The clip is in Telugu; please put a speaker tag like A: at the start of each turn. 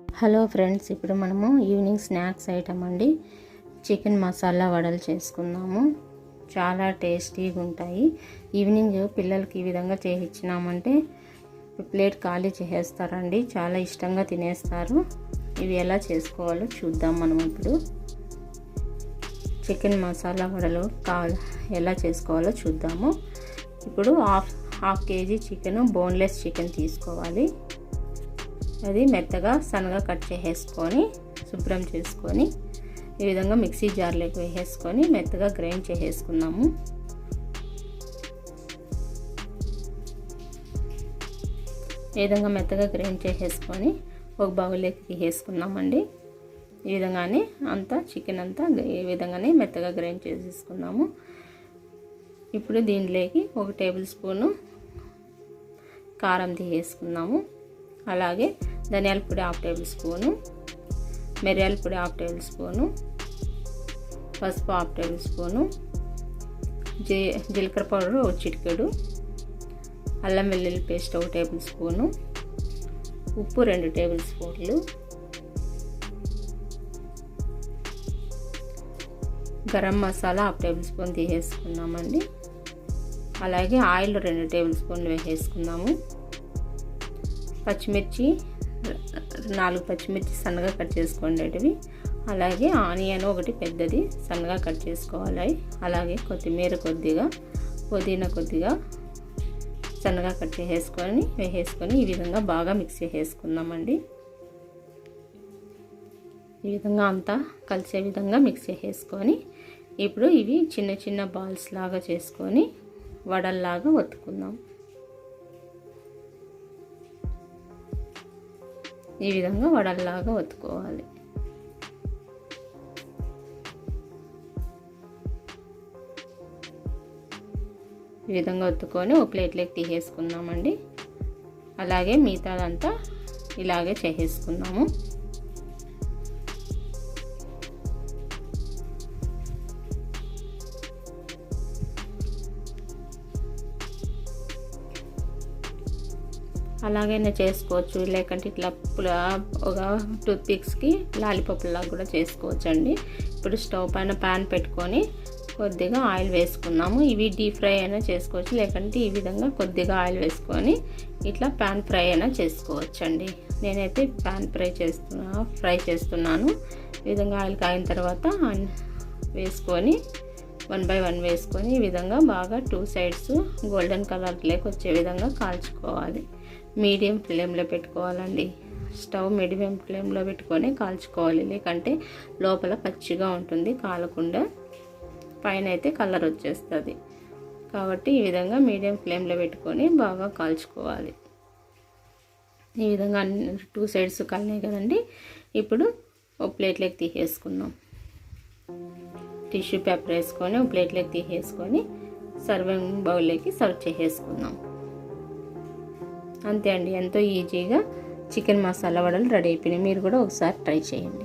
A: హలో ఫ్రెండ్స్ ఇప్పుడు మనము ఈవినింగ్ స్నాక్స్ ఐటమ్ అండి. చికెన్ మసాలా వడలు చేసుకుందాము. చాలా టేస్టీగా ఉంటాయి. ఈవినింగ్ పిల్లలకి ఈ విధంగా చేయించినామంటే ప్లేట్ ఖాళీ చేసేస్తారండి. చాలా ఇష్టంగా తినేస్తారు. ఇవి ఎలా చేసుకోవాలో చూద్దాం మనం ఇప్పుడు. చికెన్ మసాలా వడలు కావాలి ఎలా చేసుకోవాలో చూద్దాము. ఇప్పుడు half half KG chicken boneless chicken తీసుకోవాలి. అది మెత్తగా సన్నగా కట్ చేసేసుకొని శుభ్రం చేసుకొని ఈ విధంగా మిక్సీ జార్లోకి వేసేసుకొని మెత్తగా గ్రైండ్ చేసేసుకున్నాము. ఈ విధంగా మెత్తగా గ్రైండ్ చేసేసుకొని ఒక బౌల్లోకి తీసేసుకున్నామండి. ఈ విధంగానే అంతా చికెన్ అంతా ఈ విధంగానే మెత్తగా గ్రైండ్ చేసేసుకున్నాము. ఇప్పుడు దీనిలోకి ఒక టేబుల్ స్పూను కారం తీసేసుకున్నాము. అలాగే ధనియాల పొడి హాఫ్ టేబుల్ స్పూను మిరియాల పొడి హాఫ్ టేబుల్ స్పూను పసుపు హాఫ్ టేబుల్ స్పూను జీ జీలకర్ర పౌడర్ ఒక చిటికెడు అల్లం వెల్లుల్లి పేస్ట్ ఒక టేబుల్ స్పూను ఉప్పు రెండు టేబుల్ స్పూన్లు garam masala half table spoon తీసేసుకున్నామండి. అలాగే ఆయిల్ రెండు టేబుల్ స్పూన్లు వేసేసుకుందాము. పచ్చిమిర్చి నాలుగు పచ్చిమిర్చి సన్నగా కట్ చేసుకోండి అలాగే ఆనియన్ ఒకటి పెద్దది సన్నగా కట్ చేసుకోవాలి. అలాగే కొత్తిమీర కొద్దిగా పుదీనా కొద్దిగా సన్నగా కట్ చేసేసుకొని వేసేసుకొని ఈ విధంగా బాగా మిక్స్ చేసేసుకుందామండి. ఈ విధంగా అంతా కలిసే విధంగా మిక్స్ చేసేసుకొని ఇప్పుడు ఇవి చిన్న చిన్న బాల్స్ లాగా చేసుకొని వడల్లాగా ఒత్తుకుందాం. ఈ విధంగా వడల్లాగా ఒత్తుకోవాలి. ఈ విధంగా ఒత్తుకొని ఒక ప్లేట్లోకి తీసేసుకుందామండి. అలాగే మిగతాదంతా ఇలాగే చేసేసుకుందాము. అలాగైనా చేసుకోవచ్చు. లేకంటే ఇట్లా ఒక టూత్ పిక్స్కి లాలీపాప్లాగా కూడా చేసుకోవచ్చు అండి ఇప్పుడు స్టవ్ పైన ప్యాన్ పెట్టుకొని కొద్దిగా ఆయిల్ వేసుకున్నాము. ఇవి డీప్ ఫ్రై అయినా చేసుకోవచ్చు. లేకంటే ఈ విధంగా కొద్దిగా ఆయిల్ వేసుకొని ఇట్లా ప్యాన్ ఫ్రై అయినా చేసుకోవచ్చండి. నేనైతే ప్యాన్ ఫ్రై చేస్తున్నా ఫ్రై చేస్తున్నాను. ఈ విధంగా ఆయిల్ కాగిన తర్వాత వేసుకొని వన్ బై వన్ వేసుకొని ఈ విధంగా బాగా టూ సైడ్స్ గోల్డెన్ కలర్లోకి వచ్చే విధంగా కాల్చుకోవాలి. మీడియం ఫ్లేమ్లో పెట్టుకోవాలండి. స్టవ్ మీడియం ఫ్లేమ్లో పెట్టుకొని కాల్చుకోవాలి. లేకంటే లోపల పచ్చిగా ఉంటుంది. కాలకుండా పైన అయితే కలర్ వచ్చేస్తుంది. కాబట్టి ఈ విధంగా మీడియం ఫ్లేమ్లో పెట్టుకొని బాగా కాల్చుకోవాలి. ఈ విధంగా టూ సైడ్స్ కలినాయి కదండి. ఇప్పుడు ఒక ప్లేట్లోకి తీసేసుకుందాం. టిష్యూ పేపర్ వేసుకొని ఒక ప్లేట్లోకి తీసేసుకొని సర్వింగ్ బౌల్లోకి సర్వ్ చేసేసుకుందాం. అంతే అండి ఎంతో ఈజీగా చికెన్ మసాలా వడలు రెడీ అయిపోయినాయి. మీరు కూడా ఒకసారి ట్రై చేయండి.